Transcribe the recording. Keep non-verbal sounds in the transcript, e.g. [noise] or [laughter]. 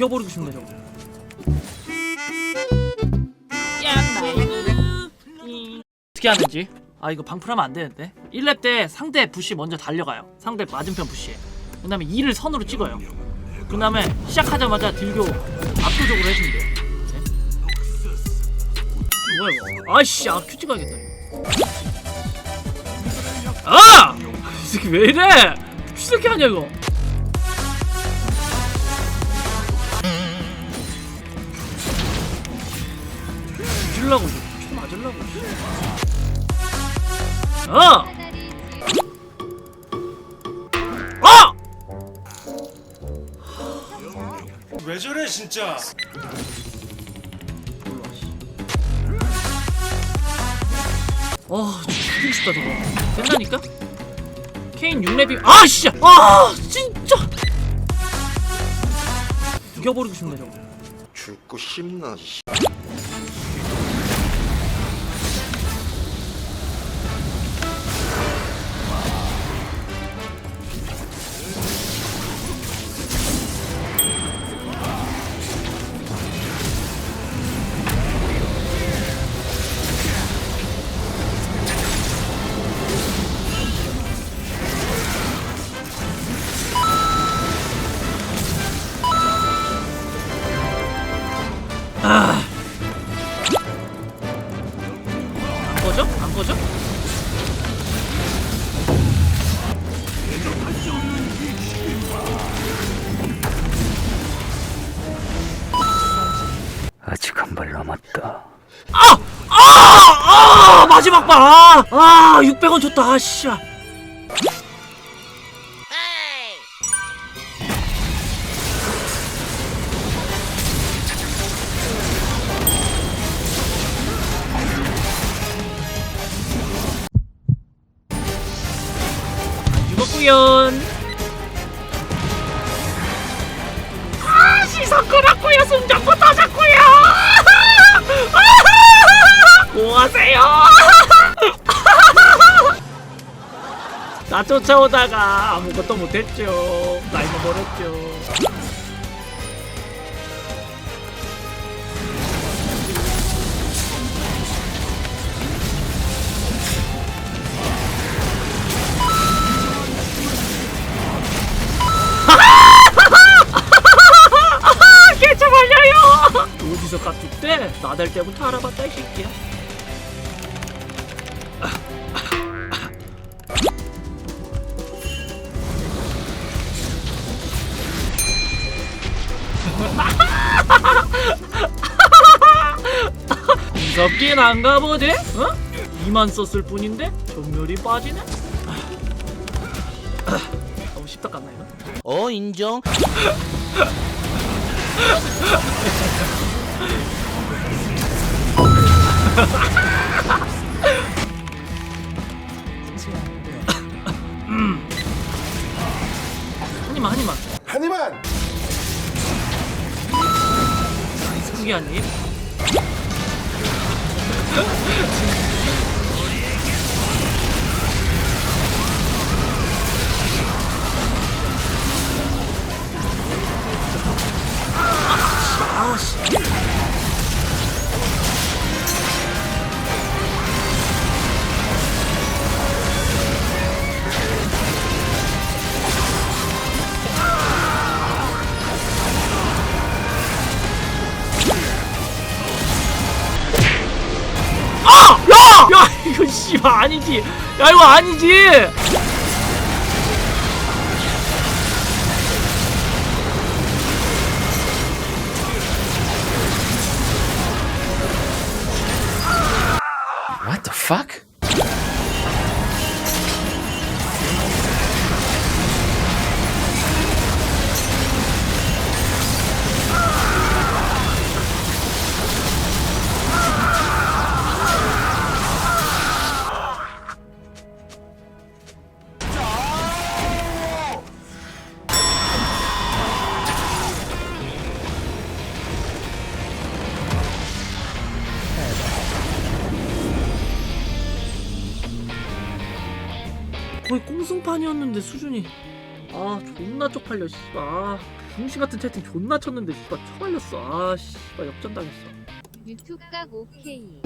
죽여버리고 싶네 저거. 어떻게 하는지? 아 이거 방풀하면 안 되는데. 1렙 때 상대 부시 먼저 달려가요. 상대 맞은편 부시에. 그 다음에 2를 선으로 찍어요. 그 다음에 시작하자마자 딜교 압도적으로 해주면 돼요. 네? 뭐야 이거? 아이씨 아큐 찍어야겠다. 아! [laughs] 이 새끼 왜 이래? 이 새끼 아니야 이거 이거 큐 맞으려고 어! 어! 왜 저래 진짜? 어, 죽이고 싶다 저거. 된다니까? 케인 6렙이 아씨! 아, 진짜. 죽여버리고 싶네 저거. 죽고 싶나 씨. 안 꺼져? 안 꺼져? 아직 한 발 남았다. 아! 아! 아! 마지막 발! 아! 아! 600원 줬다. 아, 씨. 죽 었구연. 아! 시선 끌었구요. 숨잡고 터졌구요. 뭐하세요? [laughs] 나 쫓아오다가 아무것도 못했죠. 나이도 멀었죠. 어디서 깍둑대? 나댈 때부터 알아봤다 이 새끼야. 무섭긴 한가 보지? 어? 이만 썼을 뿐인데 전멸이 빠지네? 너무 쉽다 같나 이거? 어 인정. 한 입만 한 입만 한이만 크게 한 입. 아씨. 아! 야! 야 이거 씨발 아니지. 야 이거 아니지. Fuck? 거의 꽁승판이었는데 수준이. 아아 존나 쪽팔려 씨발. 아, 중신 같은 채팅 존나 쳤는데 씨발. 처발렸어. 아 씨발. 역전당했어. 유튜브 각 오케이.